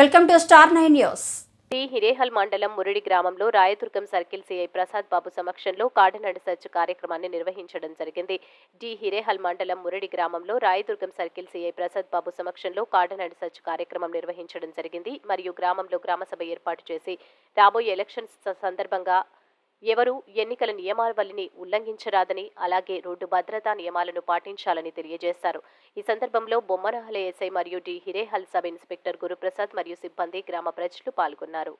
Welcome to star nine news. Hirehal మండలం మురడి గ్రామంలో Rayadurgam circle CI Prasad Babu సమక్షంలో కాకినాడ సెర్చ్ కార్యక్రమాన్ని నిర్వహించడం జరిగింది. డి హిరేహల్ మండలం మురడి గ్రామంలో రాయదుర్గం సర్కిల్ సిఐ ప్రసాద్ బాబు సమక్షంలో కాకినాడ సర్చ్ కార్యక్రమం నిర్వహించడం జరిగింది. మరియు గ్రామంలో గ్రామసభ ఏర్పాటు చేసి రాబోయే ఎలక్షన్స్ సందర్భంగా ఎవరూ ఎన్నికల నియమావళిని ఉల్లంఘించరాదని అలాగే రోడ్డు భద్రతా నియమాలను పాటించాలని తెలియజేశారు. ఈ సందర్భంలో బొమ్మనహల ఎస్ఐ మరియు D. Hirehal sub inspector Guruprasad మరియు సిబ్బంది గ్రామ ప్రజలు పాల్గొన్నారు.